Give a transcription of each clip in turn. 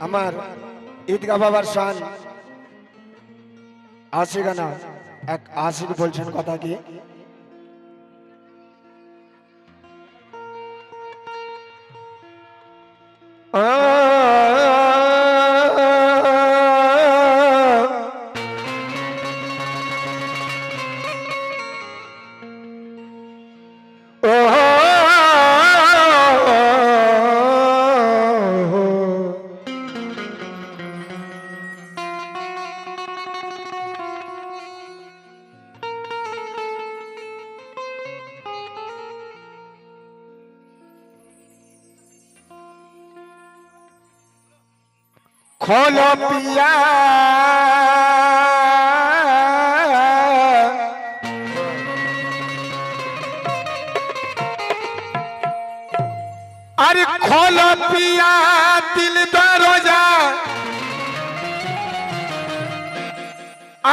আমার ঈদগা বাবার সান আশি গানা এক আশিক বলছেন কথা কি? খোলো পিয়া আরে খোলো পিয়া দিল দরজা।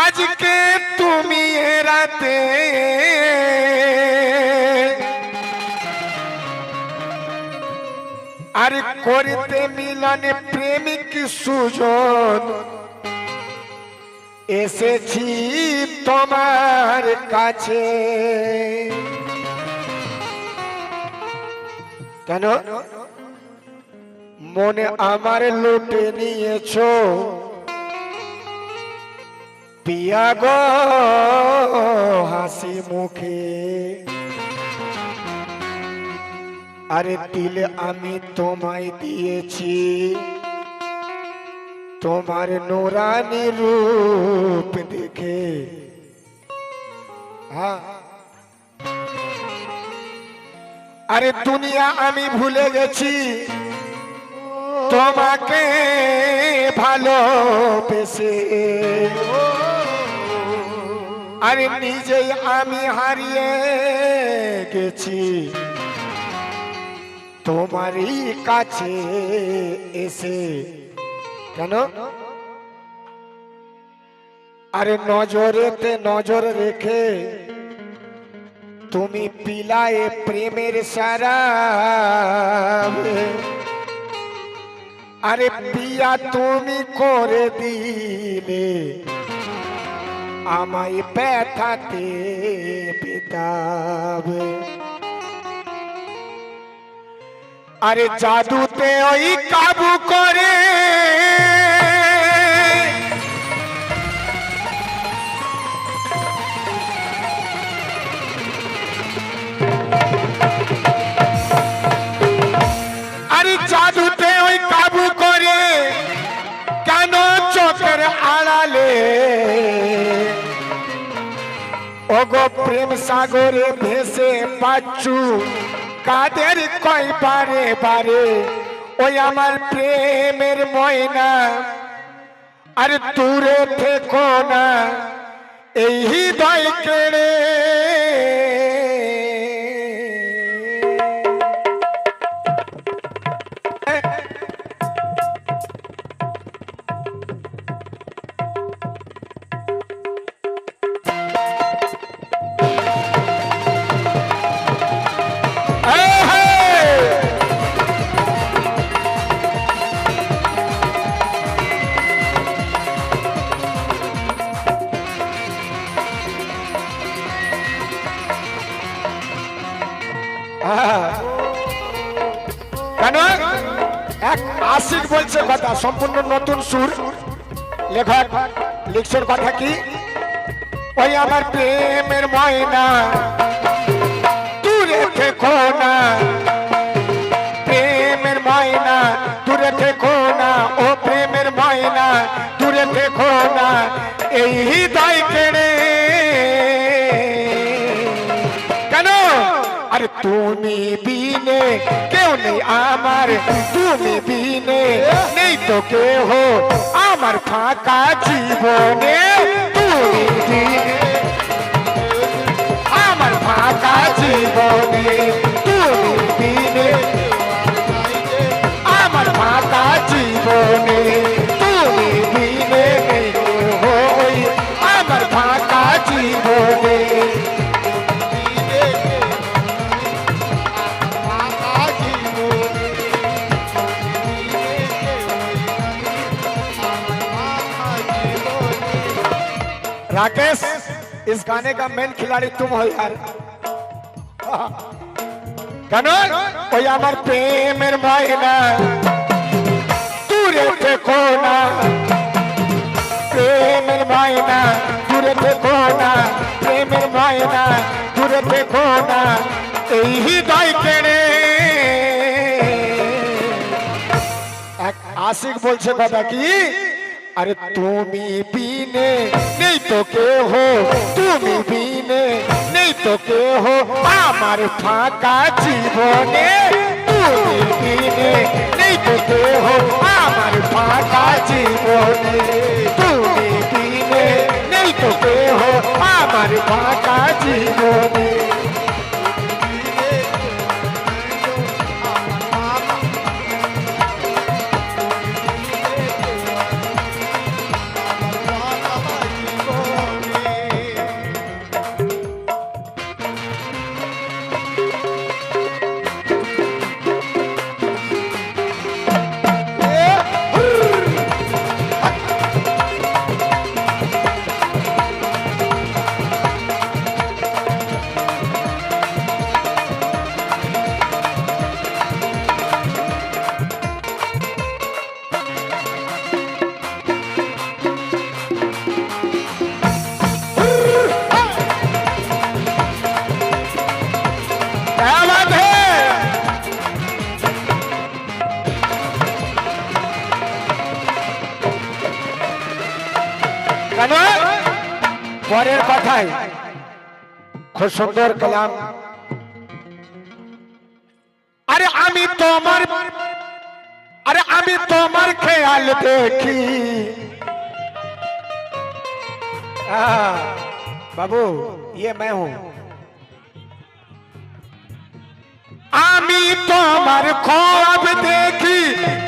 আজকে তুমি রাতে আর করতে মিলনে প্রেমিক সুজন। এসেছি তোমার কাছে। কেন? মনে আমার লুটে নিয়েছো। পিয়া গো হাসি মুখে। আরে দিল আমি তোমায় দিয়েছি। তোমার নোরানি রূপ দেখে। হ্যাঁ। আরে দুনিয়া আমি ভুলে গেছি। তোমাকে ভালোবেসে। আরে নিজেই আমি হারিয়ে গেছি। তোমারই কাছে এসে কেন? আরে নজরেতে নজর রেখে তুমি পিলায়ে প্রেমের সারা আরে পিয়া তুমি করে দিলে আমায় ব্যথাতে পেতাবে আরে জাদুতে ওই কাবু করে। আরে জাদুতে ওই কাবু করে কেন চোখের আড়ালে? ওগো প্রেম সাগরে ভেসে পাচ্ছু কাদের কয় পারে পারে ওই আমার প্রেমের ময়না। আর দূরে থেকো না, এই হৃদয় কেড়ে। এক আশিক বলছে কথা, সম্পূর্ণ নতুন সুর। লেখক লিখছেন কথা কি? ওই আমার প্রেমের ময়না, দূরে থেকো না। প্রেমের ময়না, দূরে থেকো না। ও প্রেমের ময়না, দূরে থেকো না। এই হৃদয় কেড়ে আরে তুমি বিনে কেউ নেই আমার, তুমি বিনে নেই তো কেহ। আমার ফাঁকা জীবনে তুমি বিনে। আমার ফাঁকা জীবনে তুমি বিনে। আমার ফাঁকা জীবনে इस गाने का मेन खिलाड़ी तुम हो यार কেন ওই আমার প্রেমের ময়না দূরে থেকো না প্রেমের ময়না দূরে থেকো না প্রেমের ময়না দূরে থেকো না এই হৃদয় কেড়ে এক আশিক বলছে কথা কি আরে তুমি বিনে, নেই তো কে হো তুমি বিনে, নেই তো কে হো আমার ফাঁকা জীবনে তুমি বিনে, নেই তো কে হো আমার ফাঁকা জীবনে তুমি বিনে, নেই তো কে হো আমার ফাঁকা জীবনে খুব সুন্দর কালাম। আরে আমি তোমার আরে আমি তোমার খেয়াল দেখি। বাবু ইয়ে मैं हूं আমি তোমার খোয়াব দেখি,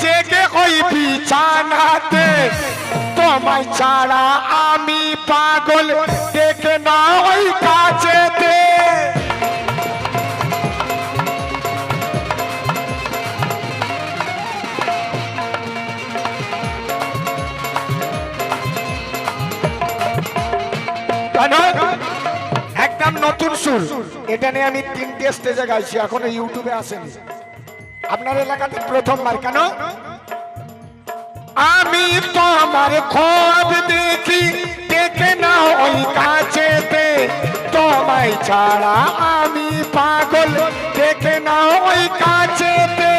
জেগে ওই বিছানাতে। তোমায় ছাড়া আমি পাগল, দেখে না ওই কাছে সুর এটা নিয়ে আমি তিনটে স্টেজে গাইছি, এখনও ইউটিউবে আসেনি। আপনার এলাকাতে প্রথমবার কেন? আমি তোমার খোঁজ দেখি, দেখে না ওই কাছেতে তোমায় ছাড়া আমি পাগল, দেখে না ওই কাছেতে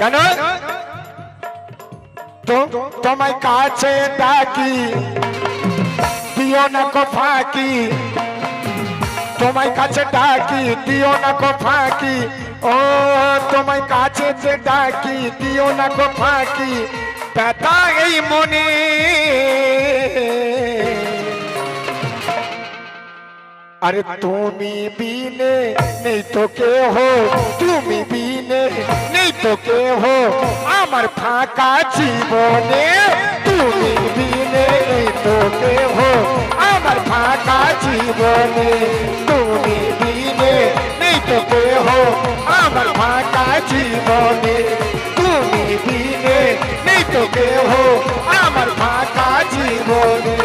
কেন? তো তোমায় কাছে ডাকি, দিও না কো ফাঁকি। তোমায় কাছে ডাকি, দিও না কো ফাঁকি। ও, তোমায় কাছে যে ডাকি, দিও না কো ফাঁকি। ব্যথা এই মনে। আরে তুমি বিনে নেই তো কে হো তুমি নেই তো কে হো আমার ফাঁকা জীবনে তুমি বিনে নেই তো কে হো আমার ফাঁকা জীবনে তুমি বিনে নেই তো কে হো আমার ফাঁকা জীবনে তুমি বিনে নেই তো কে হো আমার ফাঁকা জীবনে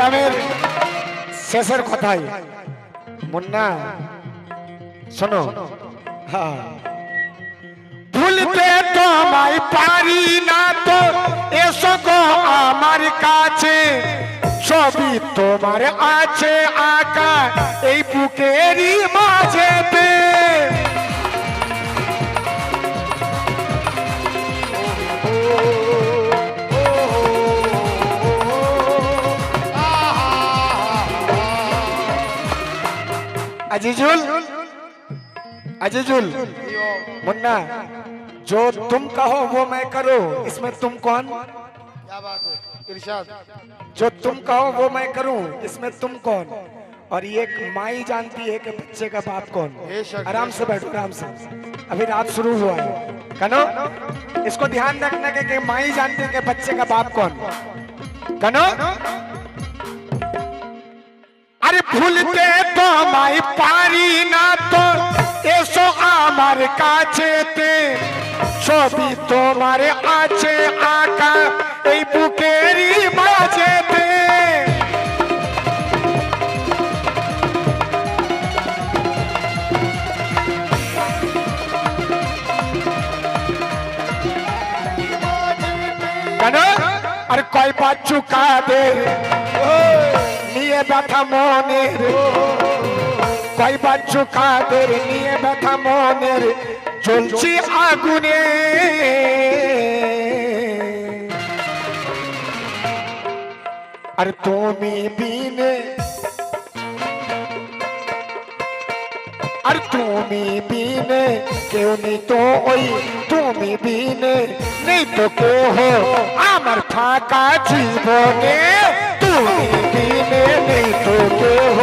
কালামের শেষের কথাই। মুন্না, শোনো। ভুলতে তোমায় পারি না তো, এসো গো আমার কাছে। সবই তোমার আছে আঁকা এই বুকেরই अजीजुल अजीजुल मुन्ना जो तुम कहो वो मैं करूँ। इसमें तुम कौन? क्या बात है? इरशाद। जो तुम कहो वो मैं करूँ। इसमें तुम कौन? और ये एक माई जानती है कि बच्चे का बाप कौन। आराम से बैठो आराम से। अभी रात शुरू हुआ है। कनो इसको ध्यान रखना कि, कि माई जानती है कि बच्चे का बाप कौन। कनो ভুলতে তোমায় পারি না তো। এসো আমার কাছেতে। ছবি তোমার আছে আঁকা এই বুকেরই কেন? আর কয়বার চুকাদের নিয়ে ব্যথা মনের। কয়বার চুকাদের নিয়ে ব্যথা মনের। চলছি আগুনে। আর তুমি বিনে। আর তুমি বিনে। কেউ নেই তো ওই তুমি বিনে। নেই তো কেহ আমার ফাঁকা জীবনে। তুমি বিনে। নেই তো কেহ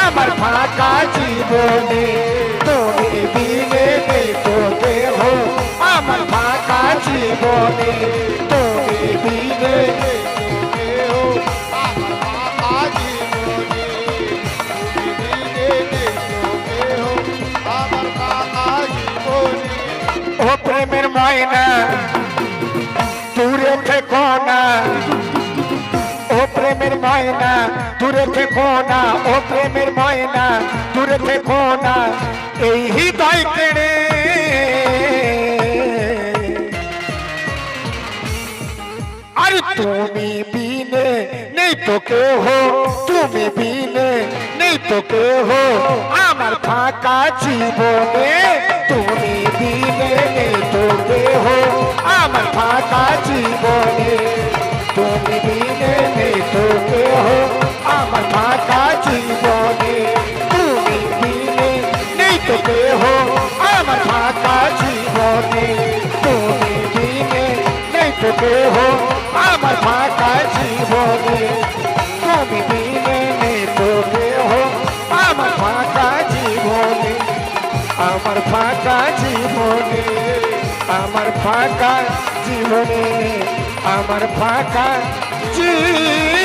আমার ফাঁকা জীবনে তুমি বিনে নেই তো কেহ আমার ফাঁকা জীবনে তুমি বিনে ও প্রেমের ময়না, দূরে থেকো ও প্রেমের ময়না, দূরে থেকো না, ও প্রেমের ময়না, দূরে থেকো না, এই হৃদয় কেড়ে। আর তুমি বিনে নেই তো কেহ, তুমি বিনে নেই তো কেহ, আমার ফাঁকা জীবনে তো কেহ আমার ফাঁকা জীবনে তুমি বিনে নেই তো কেহ আমার ফাঁকা জীবনে তুমি বিনে নেই তো কেহ আমার ফাঁকা জীবনে তুমি বিনে নেই তো কেহ আমার ফাঁকা জীবনে আমার ফাঁকা জীবনে আমার ফাঁকা জীবনে আমার ফাঁকা জীবনে